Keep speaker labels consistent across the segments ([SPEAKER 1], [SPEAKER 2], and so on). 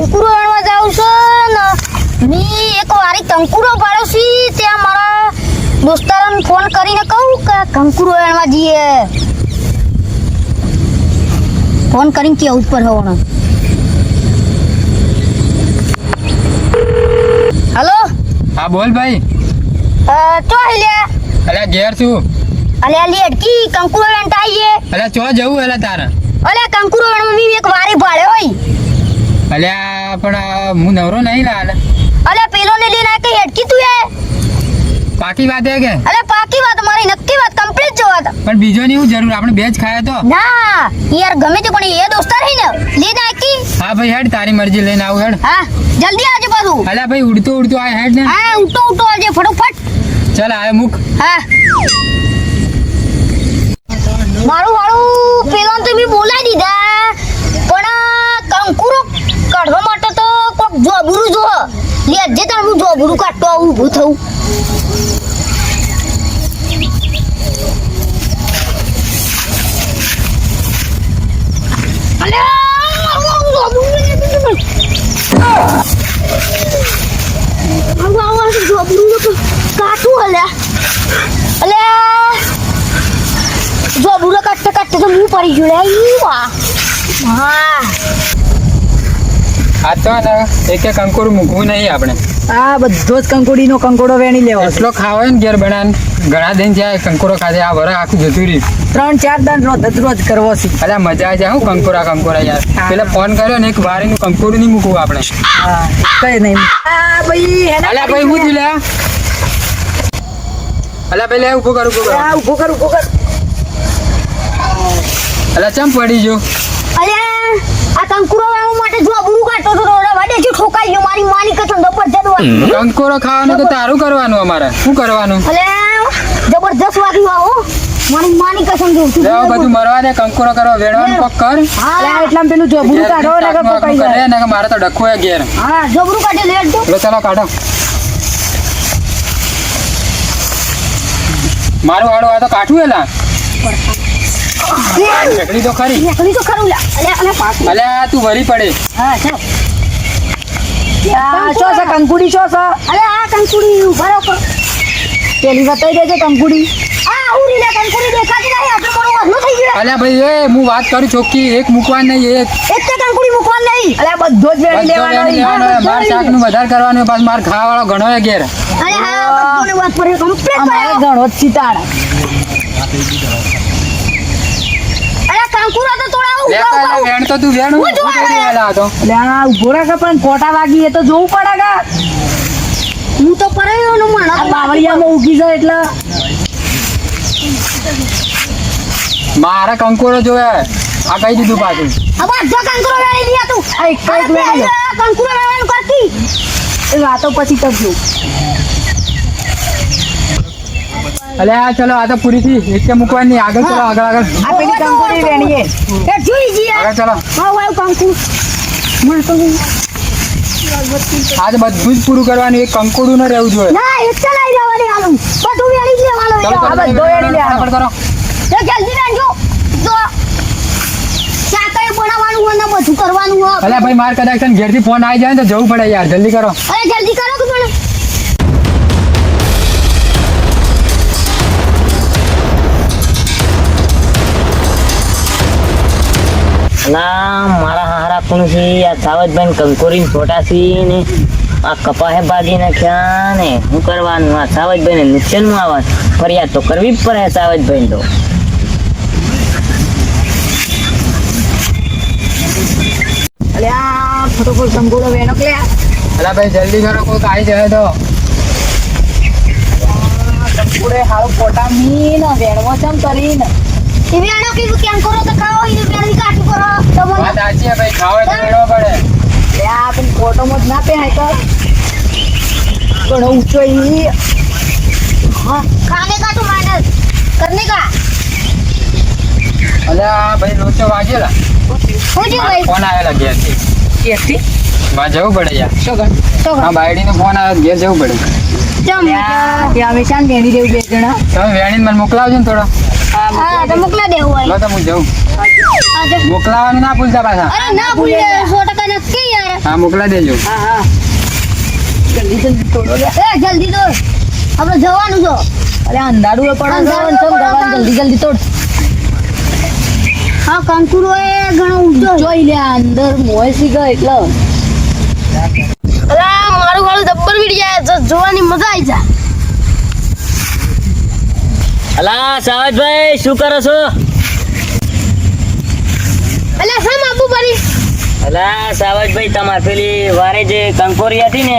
[SPEAKER 1] કંકુરો વેણવા જાઉં છું ને મી એક વારી કંકુરો પાડ્યો છે ત્યાં મારા દોસ્તારોને ફોન કરીને કહું કે કંકુરો વેણવા જઈએ. ફોન કરીને કેવું ઉપર હોવાનો. હલો?
[SPEAKER 2] હા બોલ ભાઈ.
[SPEAKER 1] ચો હેલ્યા?
[SPEAKER 2] અલ્યા ઘેર છું.
[SPEAKER 1] અલ્યા અલી અડકી કંકુરો વેણતા આવીએ
[SPEAKER 2] અલ્યા ચો જવું અલ્યા તારે?
[SPEAKER 1] અલ્યા કંકુરો વેણવા મી એક વારી ભાડે હોય.
[SPEAKER 2] અલ્યા પણ હું નવરો નહીં લાલ.
[SPEAKER 1] અલે પેલો ને લઈને આ કઈ અટકી તું એ?
[SPEAKER 2] પાકી વાત હે કે?
[SPEAKER 1] અલે પાકી વાત મારી નક્કી વાત કમ્પ્લીટ જો વાત.
[SPEAKER 2] પણ બીજો ની હું જરૂર આપણે બે જ ખાયા તો.
[SPEAKER 1] ના યાર ગમે તે પણ એ દોસ્તાર હે ને લે નાખી
[SPEAKER 2] હા ભાઈ હેડ તારી મરજી લઈને આવું હેડ.
[SPEAKER 1] હા જલ્દી આવજો પાછું.
[SPEAKER 2] અલ્યા ભાઈ ઉડતો ઉડતો આ હેડ ને.
[SPEAKER 1] હા ઉડતો ઉડતો આવજે ફટોફટ.
[SPEAKER 2] ચાલ આય મુક
[SPEAKER 1] હા. મારું વાળું પેલો તો બી બોલાઈ દીધા. જોબુરું જો. લે, જે તાર હું જોબુરું કાઢતો ઊભું થવું. જોબુરું જોબુરું તો કાઢું અલ્યા અલ્યા જો, બુરો. કાઢતે કાઢતે તો હું પડી ગયો, લે
[SPEAKER 2] આ તો ને એક એક કંકોરું મૂકવું નહીં આપણે.
[SPEAKER 3] આ બધો જ કંકોડીનો કંકોડો વેણી લેવો.
[SPEAKER 2] એટલો ખાવો ને ઘેર બનાન ઘણા દિન જાય કંકોરો ખાધે આ વરા આખું જતું રહ્યું.
[SPEAKER 3] ત્રણ ચાર દાન રોજ રોજ કરવો છે.
[SPEAKER 2] અલ્યા મજા આવી જાય હું કંકોરા કંકોરા યાર. પેલા ફોન કર્યો ને એક વારીનું કંકોરું નહીં મૂકવું આપણે.
[SPEAKER 3] કઈ નહીં. આ ભાઈ
[SPEAKER 2] અલ્યા ભાઈ હું લ્યા અલ્યા ભાઈ લે ઊભો કર ઊભો કર.
[SPEAKER 3] ઊભો કર ઊભો કર.
[SPEAKER 2] અલ્યા ચમ પડી જો
[SPEAKER 1] આ કંકુરો વાળવા માટે જો બુરું કાઢતો તો રોડા વાડે જો ઠોકાઈ ગયો મારી માની કસમ જબરજસ્ત વાગી
[SPEAKER 2] કંકુરો ખાવાનું તો તારું કરવાનું અમારે. શું કરવાનું?
[SPEAKER 1] અલે જબરજસ્ત વાગી આવો મારી માની કસમ જો
[SPEAKER 2] લેવા બધું મરવા દે કંકોરો કરવા વેડવાનું પક કર.
[SPEAKER 3] અલે એટલા પેલું જો બુરું કાઢો ને કે પકાઈ જાય
[SPEAKER 2] ને મારે તો ડખો હે ઘેર.
[SPEAKER 1] હા જબરું કાઢે લેટ દો
[SPEAKER 2] લો ચાલો કાઢો. મારું વાળું આ તો કાઠું એલા ઝઘડી તો ખરી
[SPEAKER 1] નીકળી તો ખરું લા અલ્યા અલ્યા પાક
[SPEAKER 2] અલ્યા તું ભરી પડે.
[SPEAKER 1] હા ચાલો
[SPEAKER 3] ચો શું છે કંકુડી ચો છે
[SPEAKER 1] અલ્યા આ કંકુડી ઊભા રહો
[SPEAKER 3] પેલી બતાવી દેજે કંકુડી.
[SPEAKER 1] આ ઉરી લે કંકુડી દેખાતી નહીં આપણે મારો વાંધો થઈ ગયો.
[SPEAKER 2] અલ્યા ભાઈ એ હું વાત કરું ચોખ્ખી એક મૂકવા નહીં એક.
[SPEAKER 1] એક તો કંકુડી મૂકવા નહીં.
[SPEAKER 3] અલે બધો જ વેણી લેવાનો.
[SPEAKER 2] માર શાકનું વધારે કરવાનું હોય, માર ખાવા વાળો ઘણો એ ઘેર.
[SPEAKER 1] અરે હા બધુંને વાત પર કમ્પ્લીટ
[SPEAKER 3] અમારે ઘણો જ ચિતાડ
[SPEAKER 1] તો
[SPEAKER 2] લે વેણ તો તું વેણ
[SPEAKER 1] હું
[SPEAKER 2] હતો
[SPEAKER 3] આ રાખે પણ કોટા વાગી એ તો જોવું પડે કે
[SPEAKER 1] હું તો પરાયો નો
[SPEAKER 3] આ બાવળિયામાં ઊગી જાય એટલે.
[SPEAKER 2] મારા કંકોરો જોવે. આ કઈ દીધું પાછું?
[SPEAKER 1] હવે જો કંકુડો વેણી લીયા તું.
[SPEAKER 3] આ એક કંકુરો વેણી.
[SPEAKER 1] કરતી.
[SPEAKER 3] એ વાતો પછી કરજો.
[SPEAKER 2] અલ્યા ચલો આ તો પૂરી થી એક મૂકવાની. આગળ ચલો આગળ આગળ.
[SPEAKER 3] આ પેલી કંકુડી વેણીએ
[SPEAKER 1] એ. જોઈ જી
[SPEAKER 2] આગળ ચલો.
[SPEAKER 1] હા વાવ કંકુ. મને તો
[SPEAKER 2] આજ બધું જ પૂરું કરવાનું. એક કંકુડું ન રહેવું જોઈએ.
[SPEAKER 1] ના એક ચલાઈ જવાની આલું બધું વેણી જ લેવાનું
[SPEAKER 2] આ
[SPEAKER 3] બધું વેણી લેવાનો.
[SPEAKER 2] ફટાફટ કરો
[SPEAKER 1] તો જલ્દી રાખજો જો. બનાવવાનું હોય ને બધું કરવાનું હોય.
[SPEAKER 2] અલ્યા ભાઈ માર કદાચ ઘેરથી ફોન આવી જાય ને તો જવું પડે યાર. જલ્દી કરો.
[SPEAKER 1] અરે જલ્દી કરો.
[SPEAKER 4] ના મારા હારા કોણ છે? આ સાવજભાઈ કંકોરી છોટા છે ને આ કપાહે ભાજી નાખ્યા ને શું કરવાનું? આ સાવજભાઈ ને નુકસાનમાં આવવાનું. ફરિયાદ તો કરવી જ પડે સાવજભાઈ તો.
[SPEAKER 3] અલે આ ફટોફટ કંકોડો વેણો કે લ્યા.
[SPEAKER 2] અલ્યા ભાઈ જલ્દી કરો કોઈ આવી જાય તો.
[SPEAKER 3] હારું કોટા મીન વેણવો ચમ કરીને.
[SPEAKER 1] વેણો કે કેમ કરો તો ખાઓ એ વેણી કાઢી.
[SPEAKER 2] સાચી ભાઈ ખાવા તો મેળવો પડે.
[SPEAKER 3] આ પણ ફોટોમાં જ ના પહેરાય તો. પણ ઊંચો ઈ
[SPEAKER 1] ખાને કા તું માનસ? કરને કા?
[SPEAKER 2] અલે ભાઈ લોચો વાગેલા.
[SPEAKER 1] શું ભાઈ?
[SPEAKER 2] ફોન આવેલા ઘેરથી
[SPEAKER 3] ઘેરથી
[SPEAKER 2] માં જવું પડે યાર.
[SPEAKER 3] શું કર
[SPEAKER 2] હા બાયડી નો ફોન આવે ઘેર જવું પડે.
[SPEAKER 1] ચમ
[SPEAKER 3] ત્યાં અમે શાન વેણી દેવું બે જણા.
[SPEAKER 2] તમે વેણીને મને મોકલાવજો ને થોડા.
[SPEAKER 1] હા તો મોકલા દેવું
[SPEAKER 2] હોય. તો હું જઉં. મોકલાવાનું ના ભૂલતા પાછા.
[SPEAKER 1] અરે ના ભૂલે સો ટકા નક્કી યાર.
[SPEAKER 2] હા મોકલા દેજો.
[SPEAKER 3] હા હા. જલ્દી જલ્દી તોડો
[SPEAKER 1] એ જલ્દી તો આપણે જવાનું છો
[SPEAKER 3] અરે અંધારું એ પડે
[SPEAKER 1] અંધારું
[SPEAKER 3] છે,
[SPEAKER 1] છે.
[SPEAKER 3] જલ્દી જલ્દી તોડ.
[SPEAKER 1] હા કંકુરો એ ઘણો ઊંચો
[SPEAKER 3] જોઈ લે અંદર મોય સી ગયો એટલે
[SPEAKER 1] અલા મારું વાળું જબ્બર વીડી જાય. તો જોવાની મજા આવી જાય.
[SPEAKER 4] અલા સાવજભાઈ શું કરો છો?
[SPEAKER 1] અલા સામ આબુ પડી?
[SPEAKER 4] અલા સાવજભાઈ તમારે પેલી વારે જે કંકોરી હતી ને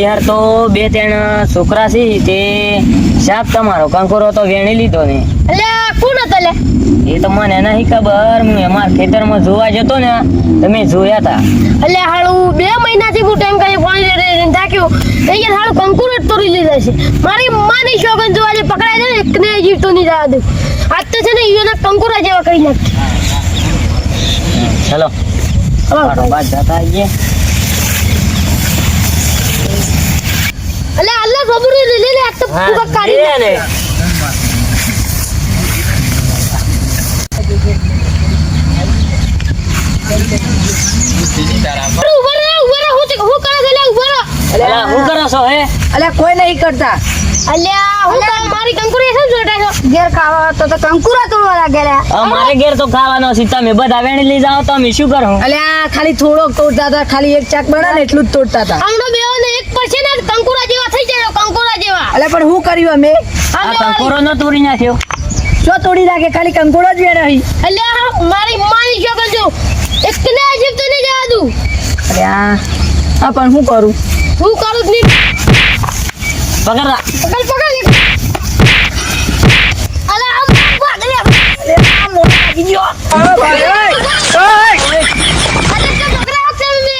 [SPEAKER 4] યાર તો બે ત્રણ છોકરા છે તે સાપ તમારો કંકોરો તો વેણી લીધો ને.
[SPEAKER 1] અલ્યા કોણ હતો લે?
[SPEAKER 4] એ તો મને નહીં ખબર હું અમારા ખેતરમાં જોવા જતો ને તમે જોયા હતા
[SPEAKER 1] અલ્યા હાળું બે મહિનાથી હું ટાઈમ કાઢી પાણી રે રે થાક્યું અહીંયા હાળું કંકુર જ તોડી લીધા છે. મારી માની શોગન જોવા જે પકડાય છે ને એકને જીવતો નહીં જવા દઉં. આજ તો છે ને ઈયોના કંકુરા જેવા કરી નાખી.
[SPEAKER 4] ચલો મારો જતા આવીએ.
[SPEAKER 1] અલ્યા અલ્લાહ ખબર લે લે લે તો
[SPEAKER 4] હા,
[SPEAKER 1] કાઢી
[SPEAKER 4] લે ને.
[SPEAKER 1] નાખ. ઊભા રહો ઊભા રહો હું તે- હું કરે છે લે ઊભા રહો.
[SPEAKER 4] અલા, શું કરો છો હે?
[SPEAKER 3] અલ્યા કોઈ નહીં કરતા.
[SPEAKER 1] અલ્યા હું મારી કંકુરી શું જોટા છો? ઘેર ખાવા તો તો કંકુરા તોડવા લાગેલા.
[SPEAKER 4] હવે મારે ઘેર તો ખાવાનો છે. તમે બધા વેણી લઈ જાઓ તો અમે શું કરું
[SPEAKER 3] અલ્યા ખાલી થોડોક તોડતા હતા ખાલી એક ચાક બના ને એટલું જ તોડતા હતા.
[SPEAKER 1] આમનો બેઓ ને એક પડશે ને કંકુરા જેવા થઈ જાય કંકુરા જેવા.
[SPEAKER 3] અલ્યા પણ હું કર્યું અમે?
[SPEAKER 4] આ કંકોરો નો તોડી નાખ્યો.
[SPEAKER 3] શું તોડી નાખે ખાલી કંકુરો જ વેણ રહી
[SPEAKER 1] અલ્યા મારી માની જો જો એકને જીવતો નહીં જવા દઉં.
[SPEAKER 3] અલ્યા હા પણ હું કરું?
[SPEAKER 1] હું કરું જ નહીં.
[SPEAKER 4] પકડ.
[SPEAKER 1] પકડ પકડ અલા આમ ભાગ લે અરે તો છોકરા હશે મે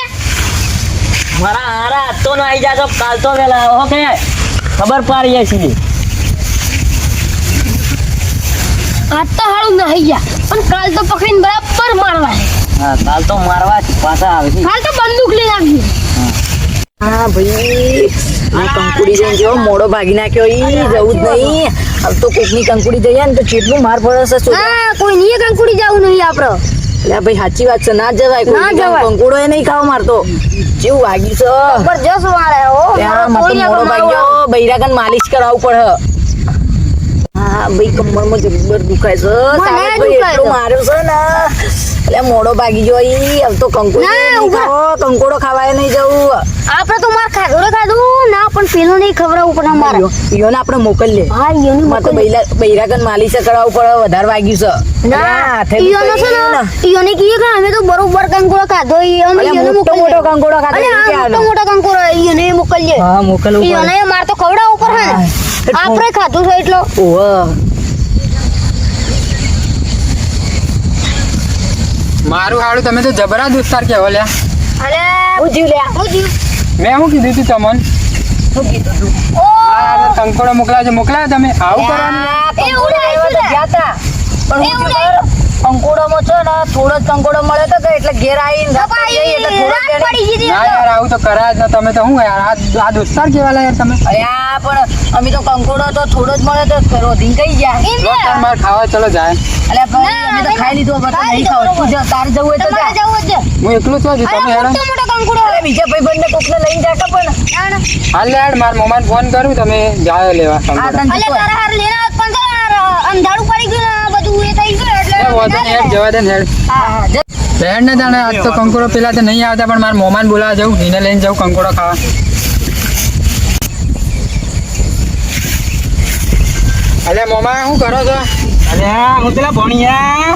[SPEAKER 4] મારા હારા તો ના આવી જાજો કાલ તો વેલા ઓકે ખબર
[SPEAKER 1] હાળું નહીં ગયા પણ કાલ તો પકડીને બરાબર મારવા
[SPEAKER 4] હા કાલ તો મારવા જ પાછા આવે છે
[SPEAKER 1] કાલ તો બંદૂક લઈ આવી
[SPEAKER 3] હા ભાઈ આ કંકુડી જઈને જેવો મોડો ભાગી નાખ્યો ઈ જવું જ નહીં. હવે તો કોકની કંકુડી જઈએ ને તો કેટલું માર પડે છે
[SPEAKER 1] કોઈ ની કંકુડી જવું નહીં આપડે.
[SPEAKER 3] એટલે ભાઈ સાચી વાત છે ના જવાય
[SPEAKER 1] ના જવાય.
[SPEAKER 3] કંકુડો એ નહીં ખાવા મારતો. જેવું વાગ્યું છે.
[SPEAKER 1] જબરજસ્ત મારે હો.
[SPEAKER 3] ત્યાં મોડો ભાગ્યો બૈરાગન માલિશ કરાવવું પડે. હા ભાઈ કમરમાં જબર દુખાય છે. સાહેબ ભાઈ એટલું
[SPEAKER 1] છે.
[SPEAKER 3] છે ને. એટલે મોડો ભાગી ગયો ઈ. હવે તો કંકોડો નહીં કંકોડો ખાવાય નહીં જવું.
[SPEAKER 1] આપણે તો માર ખાધું ખાધું. પેલું નહીં ખવડાવવું પડે અમારે.
[SPEAKER 3] યોને આપણે મોકલીએ
[SPEAKER 1] હા યોને
[SPEAKER 3] મોકલ તો બૈરા- બૈરાગન માલિશ કરાવવું પડે વધારે વાગ્યું છે.
[SPEAKER 1] ના યોને છે ને યોને કીએ કે અમે તો બરોબર કંકોડો ખાધો
[SPEAKER 3] યોને
[SPEAKER 1] યોને
[SPEAKER 3] મોટો મોટો કંકોડો ખાધો
[SPEAKER 1] મોટો મોટો કંકોડો ઈયોને મોકલીએ
[SPEAKER 3] હા મોકલવું
[SPEAKER 1] ઈયોને માર તો ખવડાવવું પડે આપણે ખાધું છે એટલો.
[SPEAKER 3] ઓહ.
[SPEAKER 2] મારું હાડું તમે તો જબરા દોસ્તાર કેવો લ્યા.
[SPEAKER 1] અરે
[SPEAKER 3] હું જીવ લ્યા.
[SPEAKER 1] હું જીવ.
[SPEAKER 2] મેં શું કીધું તું તમને?
[SPEAKER 3] હું કીધું તું?
[SPEAKER 2] કંકોડો મોકલાવજો. મોકલાવો તમે. આવું કરવાનું.
[SPEAKER 3] ગયા. પણ હું કંકોડોમાં છે ને થોડો જ કંકોડો મળે તો કે એટલે ઘેર આવીને એટલે થોડો
[SPEAKER 1] પડી
[SPEAKER 2] ના યાર આવું તો કરાય જ ના તમે તો શું યાર આ આ દોસ્તાર કેવા યાર તમે?
[SPEAKER 3] અરે આ પણ અમે તો કંકોડો તો થોડો જ મળે તો રોધીને કઈ ગયા.
[SPEAKER 2] દોસ્તાર માર ખાવા ચલો જાય.
[SPEAKER 3] અલ્યા અમે તો ખાઈ લીધું હવે નહીં ખાવ. તું જા, તારે જવું હોય તો જા.
[SPEAKER 1] જવું જ છે
[SPEAKER 2] હું એકલું છું તમે હેરાન?
[SPEAKER 1] મોટો મોટો કંકોડો
[SPEAKER 3] અરે બીજા ભાઈબંધને કોકને લઈને જા કે પણ.
[SPEAKER 2] હાલ યાર માર મમ્માને ફોન કરું તમે જાયો લેવા.
[SPEAKER 3] આ
[SPEAKER 2] કંકોડો
[SPEAKER 3] તને
[SPEAKER 1] અલે તારા હાર લેના પણ અંધારું
[SPEAKER 2] વાંધો નહીં હેડ જવા દે ને હેડ.
[SPEAKER 3] હા હા જા.
[SPEAKER 2] હેડ ને તાણે આજ તો કંકોડો પેલા તો નહીં આવતા પણ મારા મોમાન બોલાવા જવું એને લઈને જાઉં કંકોડો ખાવા. અલે મોમા શું કરો છો?
[SPEAKER 5] અલે હું પેલા ભણિયા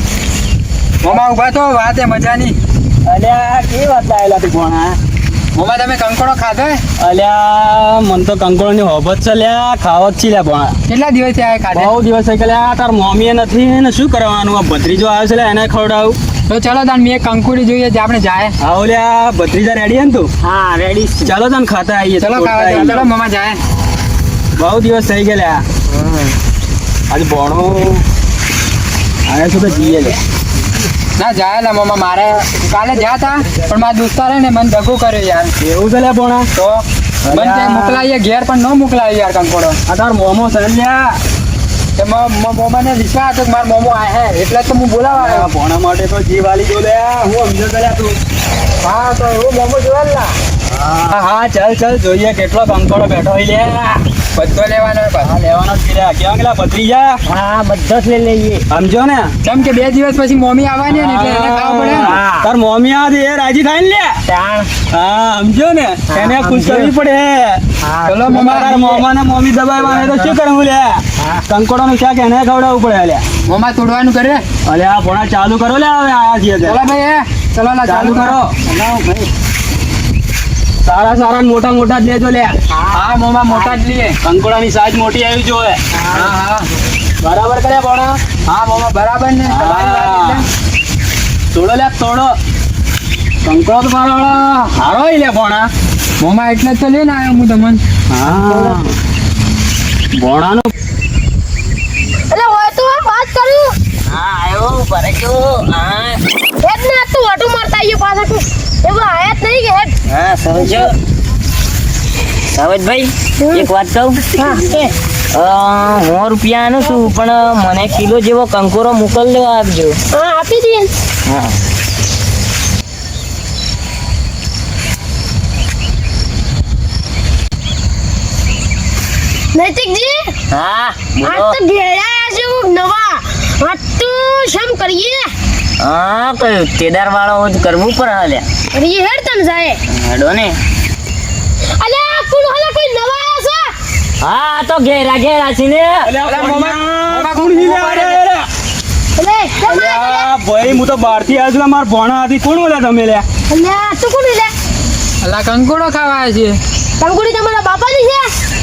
[SPEAKER 2] મોમા ઊભા તો વાત એ મજાની.
[SPEAKER 5] અલે કેવી વાત લાયેલા તું ભણા?
[SPEAKER 2] મોમા તમે કંકોડો ખાધો
[SPEAKER 5] અલ્યા મન તો કંકોડો ની હોબત છે લ્યા ખાવ જ છી લ્યા ભણા
[SPEAKER 2] કેટલા દિવસ થયા ખાધે?
[SPEAKER 5] બહુ દિવસ થઈ ગયા તાર મમ્મીએ નથી ને શું કરવાનું? આ ભત્રીજો આવે છે એને ખવડાવું.
[SPEAKER 2] તો ચલો તાન મેં કંકોડી જોઈએ જે આપણે જાય.
[SPEAKER 5] આવો ઓલ્યા ભત્રીજા રેડી હે ને તું?
[SPEAKER 4] હા રેડી
[SPEAKER 5] ચાલો તને ખાતા આવીએ
[SPEAKER 2] ચલો ખાવા. ચલો મોમા જાય.
[SPEAKER 5] બહુ દિવસ થઈ ગયા લ્યા આજે ભણો આયા છું તો જઈએ લ્યા
[SPEAKER 2] ના જાય મમ્મા મોમા મારે કાલે જ્યાં તા પણ મારા દોસ્તારે ને મને દગો કર્યો યાર.
[SPEAKER 5] એવું છે લ્યા ભણા
[SPEAKER 2] તો મને ત્યાં મોકલાવીએ ઘેર પણ ન મોકલાવી યાર કંકોડો.
[SPEAKER 5] આ તાર મોમો છે
[SPEAKER 2] મ- મોમાને વિશ્વાસ હતો કે મારા મોમો આ હે એટલે તો હું બોલાવા આવ્યો.
[SPEAKER 5] ભોણા માટે તો જીવ વાલી જો લે હું સમજો કર્યા તું.
[SPEAKER 2] હા તો હું મોમો જોવા
[SPEAKER 5] હા હા ચાલ ચાલ જોઈએ કેટલો કંકોડો બેઠો લે.
[SPEAKER 2] બધો લેવાનો પાછો.
[SPEAKER 5] લેવાનો જ છે કેવા કેટલા? ભત્રીજા
[SPEAKER 4] હા બધો જ લઈ લઈએ.
[SPEAKER 5] સમજો ને?
[SPEAKER 2] કેમ કે બે દિવસ પછી મોમી આવવાની ને એટલે એને ખાવા પડે
[SPEAKER 5] તાર મોમી આવે એ રાજી થાય ને લે હા સમજો ને? એને ખુશ કરવી પડે.
[SPEAKER 2] ચલો
[SPEAKER 5] મોમા
[SPEAKER 2] મોમા
[SPEAKER 5] તારા મોમી દબાવવા તો શું કરવું લે કંકોડો નું શાક એને ખવડાવવું પડે લે
[SPEAKER 2] મોમા તોડવાનું કરે?
[SPEAKER 5] અલે આ ભોણા ચાલુ કરો લે હવે આયા છીએ
[SPEAKER 2] ચલો ભાઈ ચલો
[SPEAKER 5] ચાલુ કરો. ભાઈ. સારા સારા મોટા મોટા જ લેજો લે.
[SPEAKER 2] હા મોમા મોટા જ લઈએ
[SPEAKER 5] કંકોડાની સાઈઝ મોટી આવી
[SPEAKER 2] હા હા.
[SPEAKER 5] બરાબર કર્યા બોણા
[SPEAKER 2] હા મોમા બરાબર ને.
[SPEAKER 5] તોડો લે તોડો. કંકોડો તો મારો હારો લે ભોણા
[SPEAKER 2] મોમા એટલે જ તો લઈને આવ્યો હું તમને.
[SPEAKER 5] હા. ભોણાનો
[SPEAKER 1] એટલે હોય તો વાત કરું.
[SPEAKER 4] હા આવ્યો ભરજો હા.
[SPEAKER 1] એટલે તું અટુ મારતા આવ્યો પાછા તું એવું આયા નહીં કે હેડ
[SPEAKER 4] હા સમજો સાવજભાઈ એક વાત કહું?
[SPEAKER 1] હા.
[SPEAKER 4] હું રૂપિયાનું છું પણ મને કિલો જેવો કંકોરો મોકલજો આપજો.
[SPEAKER 1] હા આપી દઈએ.
[SPEAKER 4] હા.
[SPEAKER 1] નૈતિકજી
[SPEAKER 4] હા
[SPEAKER 1] આજ તો ઘેરાયા છે નવા. આજ તો શમ કરીએ?
[SPEAKER 4] હા કયું કેદાર વાળો જ કરવું પડે હાલ્યા.
[SPEAKER 1] અરે એ હેડ તમ જાય
[SPEAKER 4] હેડો ને.
[SPEAKER 1] અલ્યા કુણ હલા કોઈ નવા આયા છે?
[SPEAKER 4] હા આ તો ઘેરા ઘેરા છે ને.
[SPEAKER 5] અલે
[SPEAKER 2] મોમા- મોમા
[SPEAKER 5] કોણ હી લે અરે.
[SPEAKER 1] અલે
[SPEAKER 5] ભાઈ હું તો બહારથી આવ્યો છું માર મારા ભોણા હતી કોણ બોલ્યા તમે લે
[SPEAKER 1] અલે તું કોણ લે
[SPEAKER 2] અલા કંકોડો ખાવા છે.
[SPEAKER 1] કંકોડી તમારા બાપાની છે?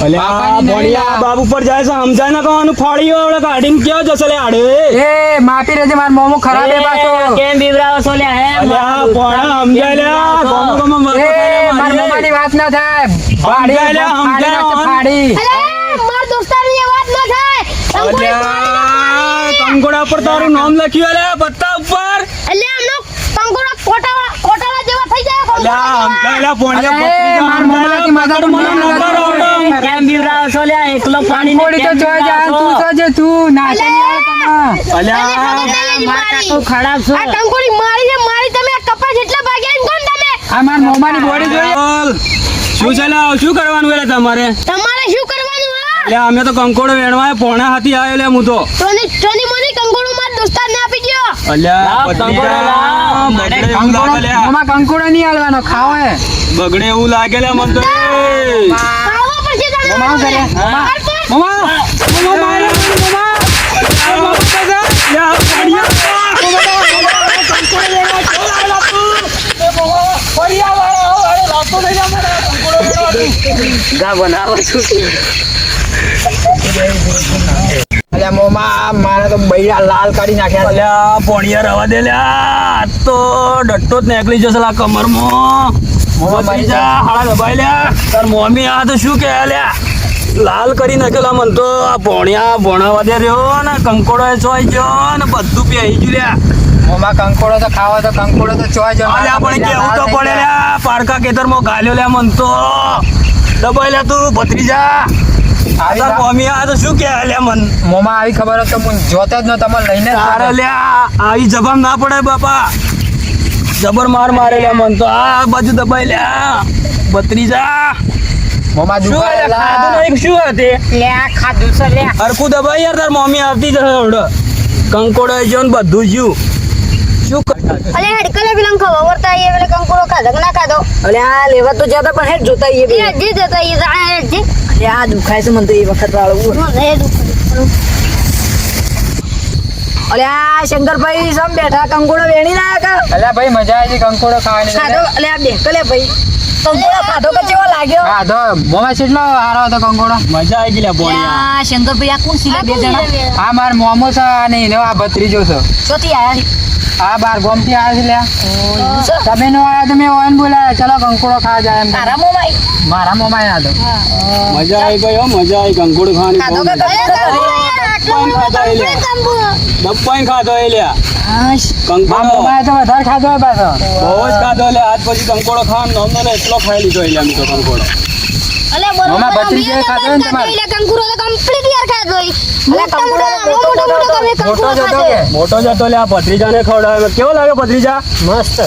[SPEAKER 5] બાબુ પર જાય છે સમજાય ના કહેવાનું ફાડી આવડે કાઢીને કેવો જશે લે આડે?
[SPEAKER 2] એ માફી રહેજે મારો મોમો ખરાબ હે પાછો.
[SPEAKER 4] કેમ બીવરાવો છો લ્યા હે
[SPEAKER 5] અલ્યા ભોણા સમજાય લે ગમો ગમો મરતો
[SPEAKER 2] એ
[SPEAKER 5] થાય
[SPEAKER 2] મોમાની વાત ના થાય. ફાડી
[SPEAKER 5] લે, સમજાય
[SPEAKER 2] ફાડી
[SPEAKER 1] અલ્યા માર દોસ્તારની વાત ન થાય. કંકોડા
[SPEAKER 5] પર તારું નામ લખ્યું અલ્યા પત્તા ઉપર.
[SPEAKER 1] આમનો કંકુડા
[SPEAKER 4] એકલો પાણી
[SPEAKER 2] તો તું તો જે તું નાચે નહીં આવે તમે.
[SPEAKER 5] અલ્યા.
[SPEAKER 4] કાકો ખરાબ છો.
[SPEAKER 1] આ મારી છે મારી તમે આ કપાસ ભાગ્યા કોણ તમે?
[SPEAKER 2] આ મારા મોમાની બોડી જોઈ
[SPEAKER 5] શું છે શું કરવાનું એટલે તમારે?
[SPEAKER 1] તમારે શું કરવાનું
[SPEAKER 5] એટલે અમે તો કંકોડો વેણવા પોણા હાથી આવેલા લે હું તો
[SPEAKER 1] ટોની ટોની મોની કંકુડું માર દોસ્તારને આપી દ્યો
[SPEAKER 5] અલ્યા
[SPEAKER 4] લાવ, કંકોડો લાવ.
[SPEAKER 5] બગડે એવું લાગે લે.
[SPEAKER 2] નહીં હાલવાનો ખાવો હે.
[SPEAKER 5] બગડે એવું લાગે લે મને તો
[SPEAKER 4] બનાવો. છું
[SPEAKER 2] અલ્યા મોમા મારે તો બૈરા લાલ કાઢી નાખ્યા.
[SPEAKER 5] અલ્યા પોણિયા રવા દે લે આ તો ડટ્ટો જ નીકળી જશે લા કમરમાં. મોમા મરી જા હાડા દબાઈ લ્યા તાર મોમી આ તો શું કહે લ્યા લાલ કરી નાખેલા મન તો. આ ભોણિયા ભોણા વધે રહ્યો ને કંકોડો એ ચોઈ ગયો ને બધું પહેરી ગયું લ્યા.
[SPEAKER 2] મોમા કંકોડો તો ખાવા તો કંકોડો તો ચોય જવા
[SPEAKER 5] અલ્યા પણ કેવું તો પડે લ્યા પારકા ખેતરમાં ગાલ્યો લ્યા મન તો. દબાઈ લ્યા તું ભત્રીજા. આ તો શું કહે લ્યા મન?
[SPEAKER 2] મોમા આવી ખબર હતો તો જોતા જ ન તમારે લઈને જ
[SPEAKER 5] તારે. લ્યા આવી જબામ ના પડે બાપા. જબર માર મારે મન તો. આ બાજુ દબાઈ લ્યા બત્રીજા
[SPEAKER 2] મોમા
[SPEAKER 5] શું
[SPEAKER 2] દુખાય લા.
[SPEAKER 5] શું હતી
[SPEAKER 2] લ્યા, ખાધું છે લ્યા.
[SPEAKER 5] હરખું દબાઈ યાર તાર મમ્મી આવતી જ ઓરડો કંકોડો ને બધું જ્યું શું
[SPEAKER 1] અલે હેડ કલે પેલા ખબર વર્તા એ કંકુડો ખાધો ના ખાધો?
[SPEAKER 3] અલે આ લેવા તો જતા પણ હેડ જોતા
[SPEAKER 1] એ જે જતા એ હેડ જે
[SPEAKER 3] આ દુખાય છે મને તો એ વખત વાળું આ શંકરભાઈ સમ બેઠા કંકોડો વેણી લાયા કા?
[SPEAKER 2] અલ્યા ભાઈ મજા આવી કંકોડો ખાવાની
[SPEAKER 3] ખાધો? અલે આ બે કલે ભાઈ. કંકોડો ખાધો કે કેવો લાગ્યો?
[SPEAKER 2] ખાધો મોમા કેટલો હતો કંકોડો?
[SPEAKER 5] મજા આવી ગઈ લ્યા ભોણિયા
[SPEAKER 3] આ શંકરભાઈ આ કોણ સિલા બે જણા?
[SPEAKER 2] આ માર મોમો છે અને એનો આ ભત્રીજો છે.
[SPEAKER 3] ચોથી આયા
[SPEAKER 2] આ બાર ગોમથી આવ્યા છે લ્યા. તમે નો આયા તમે ઓન બોલાયા ચલો કંકોડો ખાવા જાય એમ
[SPEAKER 3] તારા મોમાઈ
[SPEAKER 2] મારા મોમાઈ ના તો.
[SPEAKER 5] મજા આવી ગઈ હો મજા આવી કંકોડો ખાવાની. દપ્પાઈ ખાધો એ લ્યા કંકોડો
[SPEAKER 2] મોમાએ તો વધારે ખાધો પાછો.
[SPEAKER 5] બહુ જ ખાધો લે આજ પછી કંકોડો ખાવાનો નામ એટલો ખાઈ લીધો એટલે અમે તો કંકોડો.
[SPEAKER 1] અલે બરોબર
[SPEAKER 2] મામા ભત્રીજાએ
[SPEAKER 1] તો
[SPEAKER 2] ખાધો ને તમારે?
[SPEAKER 1] કરી કંકુરો તો કમ્પ્લીટ યાર ખાધો. મોટો
[SPEAKER 3] કંકુરો
[SPEAKER 1] મોટો
[SPEAKER 3] મોટા
[SPEAKER 1] તમે
[SPEAKER 2] મોટો
[SPEAKER 1] કંકુરો ખાધો.
[SPEAKER 2] કે?
[SPEAKER 5] મોટો જતો લે આ ભત્રીજાને ખવડાવે. કેવો લાગ્યો ભત્રીજા?
[SPEAKER 2] મસ્ત.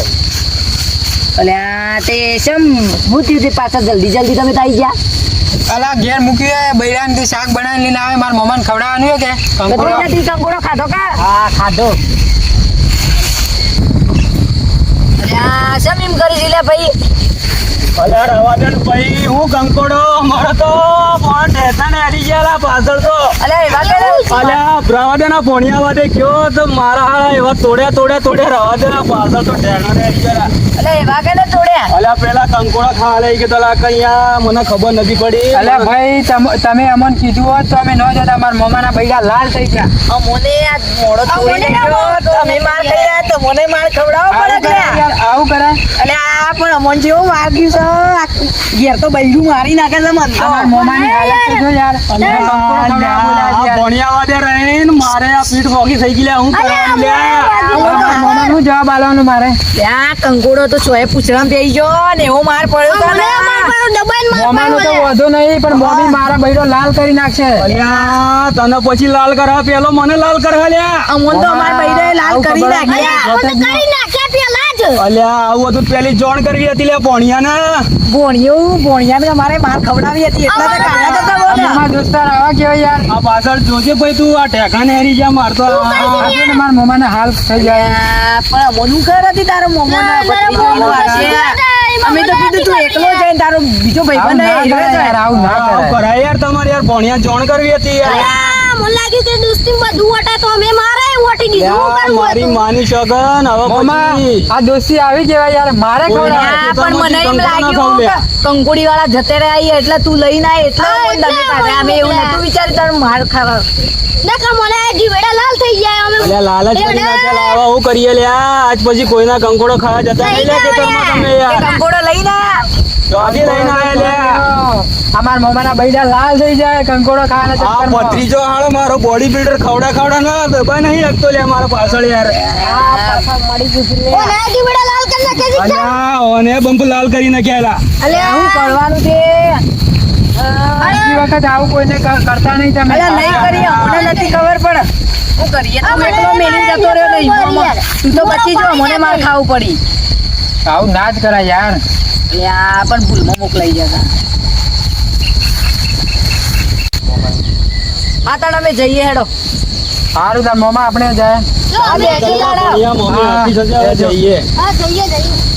[SPEAKER 3] અલ્યા તે સમ હું થયું પાછા જલ્દી જલ્દી તમે આવી ગયા.
[SPEAKER 2] અલા ઘેર મૂક્યું બૈરાનથી શાક બનાવી લઈને આવે મારા મમ્માને ખવડાવવાનું હોય કે? કંકોડો
[SPEAKER 3] નથી કંકોડો ખાધો કા?
[SPEAKER 2] હા ખાધો.
[SPEAKER 3] અલ્યા સમ એમ કરી લે ભાઈ?
[SPEAKER 5] અલ્યા રવા દે ભાઈ હું કંકોડો મારો તો પણ ઢેસા ને ગયા પાછળ તો.
[SPEAKER 3] અલ્યા એવા કરે
[SPEAKER 5] અલ્યા રવા પોણિયા વાદે કયો તો મારા હારા એવા તોડ્યા તોડ્યા તોડ્યા રવા દે પાછળ તો ઢેણા ને ગયા
[SPEAKER 3] અલ્યા
[SPEAKER 5] અલ્યા પેલા કંકોડા ખાવા લઈ ગયો તલા કઈયા મને ખબર નથી પડી.
[SPEAKER 2] અલા ભાઈ તમે અમને કીધું હોત તો અમે ન જતા મારા મમ્માના બૈરા લાલ થઈ ગયા.
[SPEAKER 3] અમોને આ મોડો તોડી નાખ્યો. તમે માર કર્યા તો મને માર ખવડાવો પડે
[SPEAKER 2] આવું કરાય.
[SPEAKER 3] અલે આ પણ અમોન જેવું વાગ્યું છે. ઘેર તો બૈરું મારી નાખે છે મન. તો
[SPEAKER 2] હાલત જો યાર.
[SPEAKER 5] રહીને મારે આ પીઠ ભોગી થઈ ગઈ લ્યા હું કરવાનું લ્યા
[SPEAKER 2] હવે મારા મમ્માનું જવાબ આલવાનું મારે.
[SPEAKER 3] ત્યાં કંકોડો તો સોએ પૂછડામ બેહી ગયો ને એવો માર પડ્યો તો ને.
[SPEAKER 1] મને અમાર પર દબાઈને માર
[SPEAKER 2] મમ્માનું તો વધો નહીં પણ મમ્મી મારા બૈરો લાલ કરી નાખશે.
[SPEAKER 5] અલ્યા તને પછી લાલ કરા પેલો મને લાલ કરા લ્યા.
[SPEAKER 3] અમોન તો અમાર બૈરે લાલ કરી નાખ્યા.
[SPEAKER 1] કરી નાખ્યા પેલા. જ
[SPEAKER 5] અલ્યા આવું હતું પેલી જોણ કરવી હતી લે પોણિયા
[SPEAKER 3] ભોણિયું ભોણિયાને અમારે માર ખવડાવી હતી. એટલે તો કાયા તો
[SPEAKER 2] આ
[SPEAKER 3] બોલો
[SPEAKER 2] દોસ્તાર આવા કેવા યાર.
[SPEAKER 5] આ પાછળ જોજે ભાઈ તું આ ઠેકાને હેરી જા મારતો.
[SPEAKER 2] આજે ને મોમા ને હાલ થઈ જાય
[SPEAKER 3] પણ અમોનું ઘર હતી તારો મોમો ના. અમે તો કીધું તું એકલો જઈને તારો બીજો
[SPEAKER 2] ભાઈ
[SPEAKER 3] બંધ
[SPEAKER 2] ના યાર, આવું ના કરાય.
[SPEAKER 5] યાર તમારે યાર ભોણિયા જોણ કરવી હતી યાર.
[SPEAKER 1] મને લાગ્યું કે દોસ્તી બધું વટા તો અમે મારે વટી દીધું હું કરવું
[SPEAKER 5] મારી માની શકન હવે પછી
[SPEAKER 2] આ દોસ્તી આવી કેવાય યાર મારે ખવડાવે
[SPEAKER 3] પણ મને એમ લાગ્યું
[SPEAKER 5] ખાવ લે.
[SPEAKER 3] કે કંકોડી વાળા જતે રહ્યા એટલે તું લઈને આય એટલે
[SPEAKER 1] હા,
[SPEAKER 3] દમે કાઢે. અમે એવું નતું વિચાર્યું તારું માર ખાવા
[SPEAKER 1] નકર મને જીવેડા લાલ થઈ જાય અમે
[SPEAKER 5] અલ્યા લાલચ કરી નાખ્યા લાવા હું કરીએ લ્યા આજ પછી કોઈના કંકોડો ખાવા જતા નહીં લ્યા ખેતરમાં તમે યાર
[SPEAKER 3] કંકોડો લઈને.
[SPEAKER 5] ચોથી લઈને આયા લ્યા
[SPEAKER 2] અમાર બૈરા લાલ થઈ જાય કંકોડો ખાવાના ચક્કરમાં.
[SPEAKER 5] ભત્રીજો હાળો મારો બોડી બિલ્ડર ખવડા ખવડા ના દબા નહીં લાગતો લે મારા પાછળ યાર.
[SPEAKER 1] મને જીવેડા લાલ કરી નાખ્યા
[SPEAKER 5] ઓને બંપ લાલ કરી નાખ્યા
[SPEAKER 3] અલે હું કરવાનું છે?
[SPEAKER 2] વખત આવું કોઈને કરતા નહીં તમે.
[SPEAKER 3] અલ્યા નહીં કરી અમને નથી ખબર પડે. શું કરીએ? તું એકલો મેલી જતો રહ્યો તો ઈમોમાં. તું તો બચી જો મને માર ખાવું પડી.
[SPEAKER 2] આવું ના જ કરાય યાર.
[SPEAKER 3] અલ્યા પણ ભૂલમાં મોકલાઈ જતા હા તાણ અમે જઈએ હેડો.
[SPEAKER 2] સારું તાર મોમાં આપણે જાય.
[SPEAKER 1] જઈએ જઈએ.